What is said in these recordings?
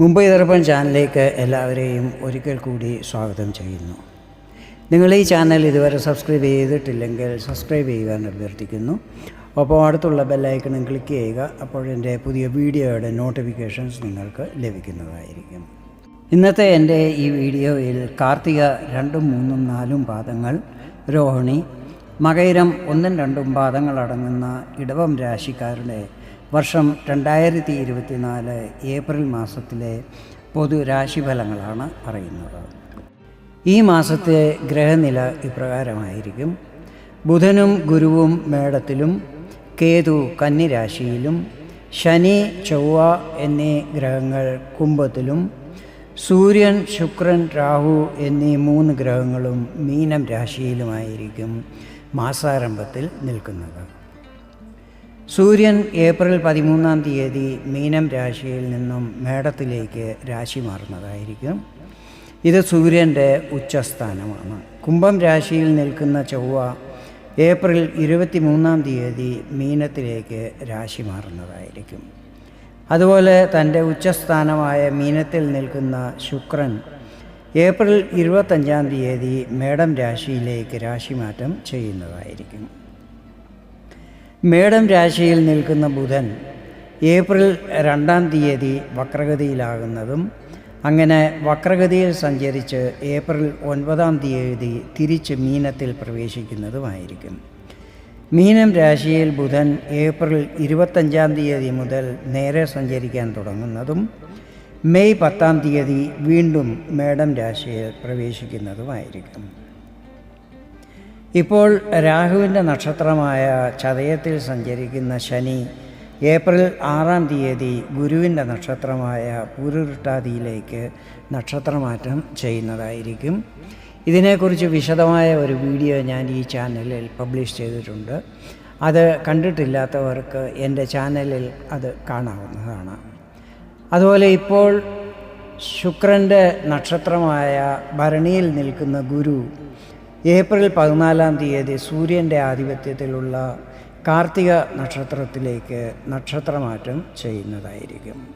മുംബൈ ദർപ്പൺ ചാനലിലേക്ക് എല്ലാവരെയും ഒരിക്കൽ കൂടി സ്വാഗതം ചെയ്യുന്നു. നിങ്ങൾ ഈ ചാനൽ ഇതുവരെ സബ്സ്ക്രൈബ് ചെയ്തിട്ടില്ലെങ്കിൽ സബ്സ്ക്രൈബ് ചെയ്യുവാൻ അഭ്യർത്ഥിക്കുന്നു. അപ്പോൾ അടുത്തുള്ള ബെല്ലൈക്കണും ക്ലിക്ക് ചെയ്യുക അപ്പോൾ എന്റെ പുതിയ വീഡിയോയുടെ നോട്ടിഫിക്കേഷൻസ് നിങ്ങൾക്ക് ലഭിക്കുന്നതായിരിക്കും. ഇന്നത്തെ എന്റെ ഈ വീഡിയോയിൽ കാർത്തിക രണ്ടും മൂന്നും നാലും പാദങ്ങൾ രോഹിണി മകയിരം ഒന്നും രണ്ടും പാദങ്ങളടങ്ങുന്ന ഇടവം രാശിക്കാരുടെ വർഷം രണ്ടായിരത്തി ഇരുപത്തിനാല് ഏപ്രിൽ മാസത്തിലെ പൊതു രാശിഫലങ്ങളാണ് പറയുന്നത് ഈ മാസത്തെ ഗ്രഹനില ഇപ്രകാരമായിരിക്കും. ബുധനും ഗുരുവും മേടത്തിലും കേതു കന്നിരാശിയിലും ശനി ചൊവ്വ എന്നീ ഗ്രഹങ്ങൾ കുംഭത്തിലും സൂര്യൻ ശുക്രൻ രാഹു എന്നീ മൂന്ന് ഗ്രഹങ്ങളും മീനം രാശിയിലുമായിരിക്കും മാസാരംഭത്തിൽ നിൽക്കുന്നത്. സൂര്യൻ ഏപ്രിൽ പതിമൂന്നാം തീയതി മീനം രാശിയിൽ നിന്നും മേടത്തിലേക്ക് രാശി മാറുന്നതായിരിക്കും. ഇത് സൂര്യന്റെ ഉച്ചസ്ഥാനമാണ്. കുംഭം രാശിയിൽ നിൽക്കുന്ന ചൊവ്വ ഏപ്രിൽ ഇരുപത്തി മൂന്നാം തീയതി മീനത്തിലേക്ക് രാശി മാറുന്നതായിരിക്കും. അതുപോലെ തന്റെ ഉച്ചസ്ഥാനമായ മീനത്തിൽ നിൽക്കുന്ന ശുക്രൻ ഏപ്രിൽ ഇരുപത്തഞ്ചാം തീയതി മേടം രാശിയിലേക്ക് രാശിമാറ്റം ചെയ്യുന്നതായിരിക്കും. മേടം രാശിയിൽ നിൽക്കുന്ന ബുധൻ ഏപ്രിൽ രണ്ടാം തീയതി വക്രഗതിയിലാകുന്നതും അങ്ങനെ വക്രഗതിയിൽ സഞ്ചരിച്ച് ഏപ്രിൽ ഒൻപതാം തീയതി തിരിച്ച് മീനത്തിൽ പ്രവേശിക്കുന്നതുമായിരിക്കും. മീനം രാശിയിൽ ബുധൻ ഏപ്രിൽ ഇരുപത്തഞ്ചാം തീയതി മുതൽ നേരെ സഞ്ചരിക്കാൻ തുടങ്ങുന്നതും മെയ് പത്താം തീയതി വീണ്ടും മേടം രാശിയിൽ പ്രവേശിക്കുന്നതുമായിരിക്കും. ഇപ്പോൾ രാഹുവിന്റെ നക്ഷത്രമായ ചതയത്തിൽ സഞ്ചരിക്കുന്ന ശനി ഏപ്രിൽ ആറാം തീയതി ഗുരുവിന്റെ നക്ഷത്രമായ പൂരുരുട്ടാതിയിലേക്ക് നക്ഷത്രമാറ്റം ചെയ്യുന്നതായിരിക്കും. ഇതിനെക്കുറിച്ച് വിശദമായ ഒരു വീഡിയോ ഞാൻ ഈ ചാനലിൽ പബ്ലിഷ് ചെയ്തിട്ടുണ്ട്. അത് കണ്ടിട്ടില്ലാത്തവർക്ക് എന്റെ ചാനലിൽ അത് കാണാവുന്നതാണ്. അതുപോലെ ഇപ്പോൾ ശുക്രന്റെ നക്ഷത്രമായ ഭരണിയിൽ നിൽക്കുന്ന ഗുരു ഏപ്രിൽ പതിനാലാം തീയതി സൂര്യന്റെ ആധിപത്യത്തിലുള്ള കാർത്തിക നക്ഷത്രത്തിലേക്ക് നക്ഷത്രമാറ്റം ചെയ്യുന്നതായിരിക്കും.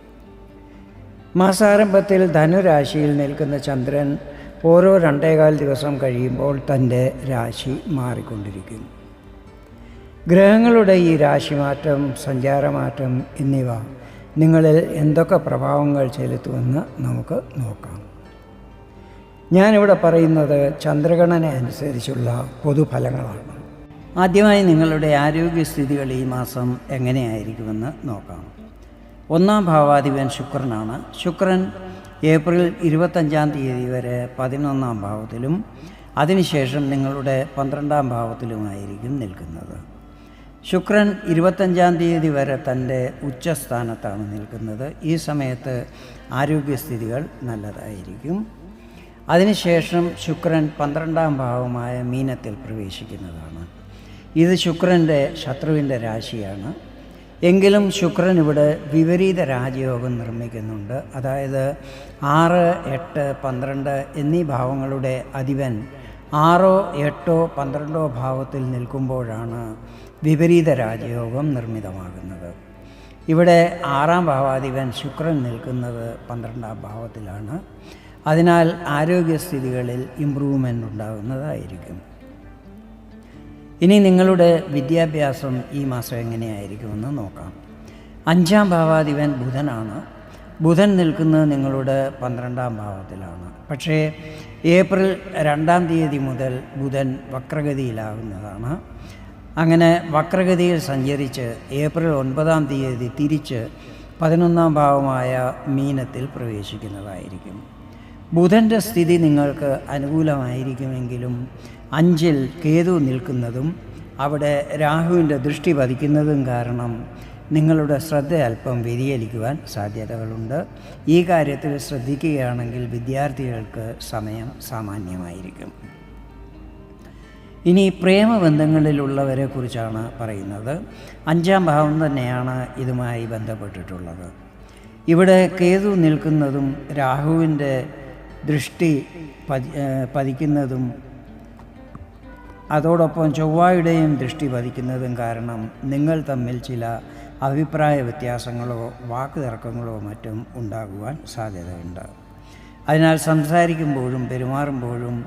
മാസാരംഭത്തിൽ ധനുരാശിയിൽ നിൽക്കുന്ന ചന്ദ്രൻ ഓരോ രണ്ടേകാൽ ദിവസം കഴിയുമ്പോൾ തന്റെ രാശി മാറിക്കൊണ്ടിരിക്കും. ഗ്രഹങ്ങളുടെ ഈ രാശിമാറ്റം സഞ്ചാരമാറ്റം എന്നിവ നിങ്ങളിൽ എന്തൊക്കെ പ്രഭാവങ്ങൾ ചെലുത്തുമെന്ന് നമുക്ക് നോക്കാം. ഞാനിവിടെ പറയുന്നത് ചന്ദ്രഗണന അനുസരിച്ചുള്ള പൊതുഫലങ്ങളാണ്. ആദ്യമായി നിങ്ങളുടെ ആരോഗ്യസ്ഥിതികൾ ഈ മാസം എങ്ങനെയായിരിക്കുമെന്ന് നോക്കാം. ഒന്നാം ഭാവാധിപൻ ശുക്രനാണ്. ശുക്രൻ ഏപ്രിൽ ഇരുപത്തഞ്ചാം തീയതി വരെ പതിനൊന്നാം ഭാവത്തിലും അതിനുശേഷം നിങ്ങളുടെ പന്ത്രണ്ടാം ഭാവത്തിലുമായിരിക്കും നിൽക്കുന്നത്. ശുക്രൻ ഇരുപത്തഞ്ചാം തീയതി വരെ തന്റെ ഉച്ചസ്ഥാനത്താണ് നിൽക്കുന്നത്. ഈ സമയത്ത് ആരോഗ്യസ്ഥിതികൾ നല്ലതായിരിക്കും. അതിനുശേഷം ശുക്രൻ പന്ത്രണ്ടാം ഭാവമായ മീനത്തിൽ പ്രവേശിക്കുന്നതാണ്. ഇത് ശുക്രന്റെ ശത്രുവിന്റെ രാശിയാണ്. എങ്കിലും ശുക്രൻ ഇവിടെ വിപരീത രാജയോഗം നിർമ്മിക്കുന്നുണ്ട്. അതായത് ആറ് എട്ട് പന്ത്രണ്ട് എന്നീ ഭാവങ്ങളുടെ അധിപൻ ആറോ എട്ടോ പന്ത്രണ്ടോ ഭാവത്തിൽ നിൽക്കുമ്പോഴാണ് വിപരീത രാജയോഗം നിർമ്മിതമാകുന്നത്. ഇവിടെ ആറാം ഭാവാധിപൻ ശുക്രൻ നിൽക്കുന്നത് പന്ത്രണ്ടാം ഭാവത്തിലാണ്. അതിനാൽ ആരോഗ്യസ്ഥിതികളിൽ ഇമ്പ്രൂവ്മെന്റ് ഉണ്ടാകുന്നതായിരിക്കും. ഇനി നിങ്ങളുടെ വിദ്യാഭ്യാസം ഈ മാസം എങ്ങനെയായിരിക്കുമെന്ന് നോക്കാം. അഞ്ചാം ഭാവാധിപൻ ബുധനാണ്. ബുധൻ നിൽക്കുന്നത് നിങ്ങളുടെ പന്ത്രണ്ടാം ഭാവത്തിലാണ്. പക്ഷേ ഏപ്രിൽ രണ്ടാം തീയതി മുതൽ ബുധൻ വക്രഗതിയിലാകുന്നതാണ്. അങ്ങനെ വക്രഗതിയിൽ സഞ്ചരിച്ച് ഏപ്രിൽ ഒൻപതാം തീയതി തിരിച്ച് പതിനൊന്നാം ഭാവമായ മീനത്തിൽ പ്രവേശിക്കുന്നതായിരിക്കും. ബുധന്റെ സ്ഥിതി നിങ്ങൾക്ക് അനുകൂലമായിരിക്കുമെങ്കിലും അഞ്ചിൽ കേതു നിൽക്കുന്നതും അവിടെ രാഹുവിന്റെ ദൃഷ്ടി പതിക്കുന്നതും കാരണം നിങ്ങളുടെ ശ്രദ്ധ അല്പം വ്യതിചലിക്കുവാൻ സാധ്യതകളുണ്ട്. ഈ കാര്യത്തിൽ ശ്രദ്ധിക്കുകയാണെങ്കിൽ വിദ്യാർത്ഥികൾക്ക് സമയം സാമാന്യമായിരിക്കും. ഇനി പ്രേമബന്ധങ്ങളിലുള്ളവരെ കുറിച്ചാണ് പറയുന്നത്. അഞ്ചാം ഭാവം തന്നെയാണ് ഇതുമായി ബന്ധപ്പെട്ടിട്ടുള്ളത്. ഇവിടെ കേതു നിൽക്കുന്നതും രാഹുവിന്റെ ദൃഷ്ടി പതി പതിക്കുന്നതും അതോടൊപ്പം ചൊവ്വായുടെയും ദൃഷ്ടി പതിക്കുന്നതും കാരണം നിങ്ങൾ തമ്മിൽ ചില അഭിപ്രായ വ്യത്യാസങ്ങളോ വാക്കുതർക്കങ്ങളോ മറ്റും ഉണ്ടാകുവാൻ സാധ്യതയുണ്ട്. അതിനാൽ സംസാരിക്കുമ്പോഴും പെരുമാറുമ്പോഴും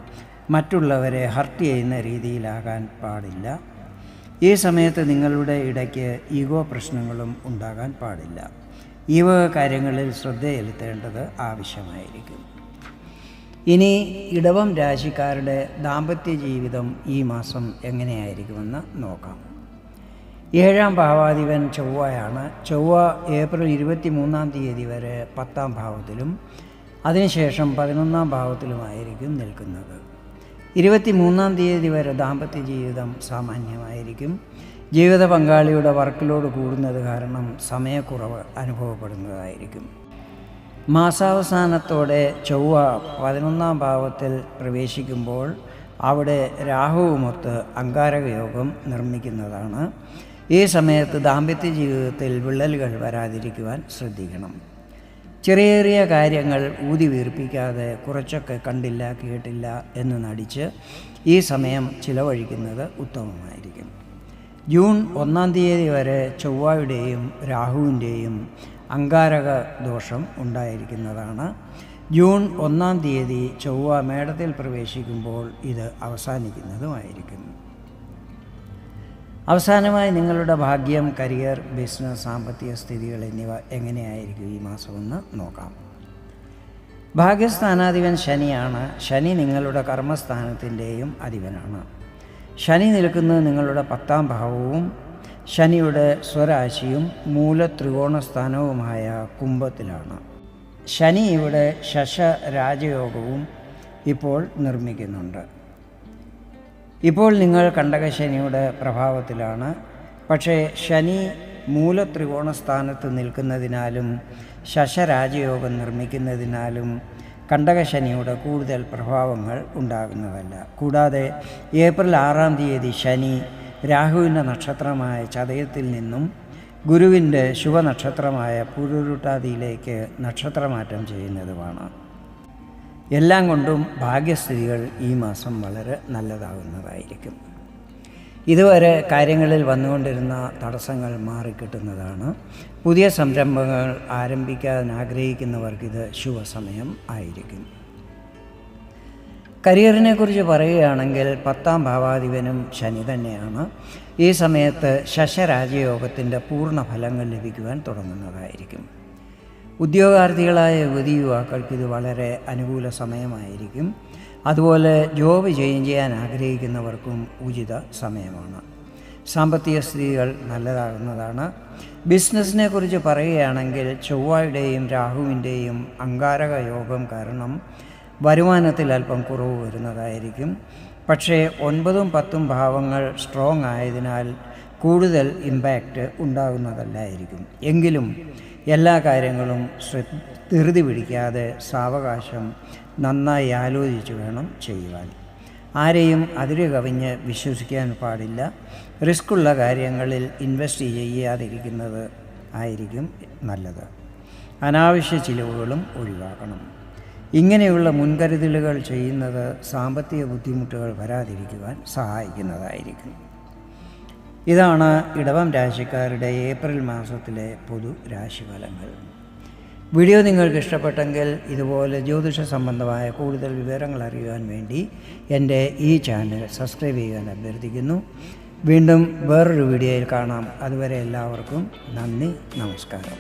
മറ്റുള്ളവരെ ഹർട്ട് ചെയ്യുന്ന രീതിയിലാകാൻ പാടില്ല. ഈ സമയത്ത് നിങ്ങളുടെ ഇടയ്ക്ക് ഈഗോ പ്രശ്നങ്ങളും ഉണ്ടാകാൻ പാടില്ല. ഈ വക കാര്യങ്ങളിൽ ശ്രദ്ധ ചെലുത്തേണ്ടത് ആവശ്യമായിരിക്കും. ഇനി ഇടവം രാശിക്കാരുടെ ദാമ്പത്യ ജീവിതം ഈ മാസം എങ്ങനെയായിരിക്കുമെന്ന് നോക്കാം. ഏഴാം ഭാവാധിപൻ ചൊവ്വയാണ്. ചൊവ്വ ഏപ്രിൽ ഇരുപത്തി മൂന്നാം തീയതി വരെ പത്താം ഭാവത്തിലും അതിനുശേഷം പതിനൊന്നാം ഭാവത്തിലുമായിരിക്കും നിൽക്കുന്നത്. ഇരുപത്തി മൂന്നാം തീയതി വരെ ദാമ്പത്യ ജീവിതം സാമാന്യമായിരിക്കും. ജീവിത പങ്കാളിയുടെ വർക്ക് ലോഡ് കൂടുന്നത് കാരണം സമയക്കുറവ് അനുഭവപ്പെടുന്നതായിരിക്കും. മാസാവസാനത്തോടെ ചൊവ്വ പതിനൊന്നാം ഭാവത്തിൽ പ്രവേശിക്കുമ്പോൾ അവിടെ രാഹുവുമൊത്ത് അങ്കാരകയോഗം നിർമ്മിക്കുന്നതാണ്. ഈ സമയത്ത് ദാമ്പത്യ ജീവിതത്തിൽ വിള്ളലുകൾ വരാതിരിക്കുവാൻ ശ്രദ്ധിക്കണം. ചെറിയ ചെറിയ കാര്യങ്ങൾ ഊതി വീർപ്പിക്കാതെ കുറച്ചൊക്കെ കണ്ടില്ല കേട്ടില്ല എന്ന് നടിച്ച് ഈ സമയം ചിലവഴിക്കുന്നത് ഉത്തമമായിരിക്കും. ജൂൺ ഒന്നാം തീയതി വരെ ചൊവ്വയുടെയും രാഹുവിന്റെയും അങ്കാരക ദോഷം ഉണ്ടായിരിക്കുന്നതാണ്. ജൂൺ ഒന്നാം തീയതി ചൊവ്വ മേടത്തിൽ പ്രവേശിക്കുമ്പോൾ ഇത് അവസാനിക്കുന്നതുമായിരിക്കും അവസാനമായി നിങ്ങളുടെ ഭാഗ്യം കരിയർ ബിസിനസ് സാമ്പത്തിക സ്ഥിതികൾ എന്നിവ എങ്ങനെയായിരിക്കും ഈ മാസമെന്ന് നോക്കാം. ഭാഗ്യസ്ഥാനാധിപൻ ശനിയാണ്. ശനി നിങ്ങളുടെ കർമ്മസ്ഥാനത്തിന്റെയും അധിപനാണ്. ശനി നിൽക്കുന്നത് നിങ്ങളുടെ പത്താം ഭാവവും ശനിയുടെ സ്വരാശിയും മൂലത്രികോണസ്ഥാനവുമായ കുംഭത്തിലാണ്. ശനി ഇവിടെ ശശ രാജയോഗവും ഇപ്പോൾ നിർമ്മിക്കുന്നുണ്ട്. ഇപ്പോൾ നിങ്ങൾ കണ്ടകശനിയുടെ പ്രഭാവത്തിലാണ്. പക്ഷേ ശനി മൂലത്രികോണസ്ഥാനത്ത് നിൽക്കുന്നതിനാലും ശശരാജയോഗം നിർമ്മിക്കുന്നതിനാലും കണ്ടകശനിയുടെ കൂടുതൽ പ്രഭാവങ്ങൾ ഉണ്ടാകുന്നതല്ല. കൂടാതെ ഏപ്രിൽ ആറാം തീയതി ശനി രാഹുവിന്റെ നക്ഷത്രമായ ചതയത്തിൽ നിന്നും ഗുരുവിന്റെ ശുഭനക്ഷത്രമായ പുരുരുട്ടാതിയിലേക്ക് നക്ഷത്രമാറ്റം ചെയ്യുന്നതുമാണ്. എല്ലാം കൊണ്ടും ഭാഗ്യസ്ഥിതികൾ ഈ മാസം വളരെ നല്ലതാകുന്നതായിരിക്കും. ഇതുവരെ കാര്യങ്ങളിൽ വന്നുകൊണ്ടിരുന്ന തടസ്സങ്ങൾ മാറിക്കിട്ടുന്നതാണ്. പുതിയ സംരംഭങ്ങൾ ആരംഭിക്കാൻ ആഗ്രഹിക്കുന്നവർക്കിത് ശുഭസമയം ആയിരിക്കും. കരിയറിനെ കുറിച്ച് പറയുകയാണെങ്കിൽ പത്താം ഭാവാധിപനും ശനി തന്നെയാണ്. ഈ സമയത്ത് ശശരാജയോഗത്തിന്റെ പൂർണ ഫലങ്ങൾ ലഭിക്കുവാൻ തുടങ്ങുന്നതായിരിക്കും. ഉദ്യോഗാർത്ഥികളായ യുവതി യുവാക്കൾക്ക് ഇത് വളരെ അനുകൂല സമയമായിരിക്കും. അതുപോലെ ജോബ് ചേഞ്ച് ചെയ്യാൻ ആഗ്രഹിക്കുന്നവർക്കും ഉചിത സമയമാണ്. സാമ്പത്തിക സ്ഥിതികൾ നല്ലതാകുന്നതാണ്. ബിസിനസ്സിനെ കുറിച്ച് പറയുകയാണെങ്കിൽ ചൊവ്വയുടെയും രാഹുവിന്റെയും അങ്കാരക യോഗം കാരണം വരുമാനത്തിൽ അല്പം കുറവ് വരുന്നതായിരിക്കും. പക്ഷേ ഒൻപതും പത്തും ഭാവങ്ങൾ സ്ട്രോങ് ആയതിനാൽ കൂടുതൽ ഇമ്പാക്റ്റ് ഉണ്ടാകുന്നതല്ലായിരിക്കും. എങ്കിലും എല്ലാ കാര്യങ്ങളും ധൃതി പിടിക്കാതെ സാവകാശം നന്നായി ആലോചിച്ച് വേണം ചെയ്യുവാൻ. ആരെയും അതിര് കവിഞ്ഞ് വിശ്വസിക്കാൻ പാടില്ല. റിസ്ക്കുള്ള കാര്യങ്ങളിൽ ഇൻവെസ്റ്റ് ചെയ്യാതിരിക്കുന്നത് ആയിരിക്കും നല്ലത്. അനാവശ്യ ചിലവുകളും ഒഴിവാക്കണം. ഇങ്ങനെയുള്ള മുൻകരുതലുകൾ ചെയ്യുന്നത് സാമ്പത്തിക ബുദ്ധിമുട്ടുകൾ വരാതിരിക്കുവാൻ സഹായിക്കുന്നതായിരിക്കും. ഇതാണ് ഇടവം രാശിക്കാരുടെ ഏപ്രിൽ മാസത്തിലെ പൊതു രാശിഫലങ്ങൾ. വീഡിയോ നിങ്ങൾക്ക് ഇഷ്ടപ്പെട്ടെങ്കിൽ ഇതുപോലെ ജ്യോതിഷ സംബന്ധമായ കൂടുതൽ വിവരങ്ങൾ അറിയുവാൻ വേണ്ടി എന്റെ ഈ ചാനൽ സബ്സ്ക്രൈബ് ചെയ്യാൻ അഭ്യർത്ഥിക്കുന്നു. വീണ്ടും വേറൊരു വീഡിയോയിൽ കാണാം. അതുവരെ എല്ലാവർക്കും നന്ദി നമസ്കാരം.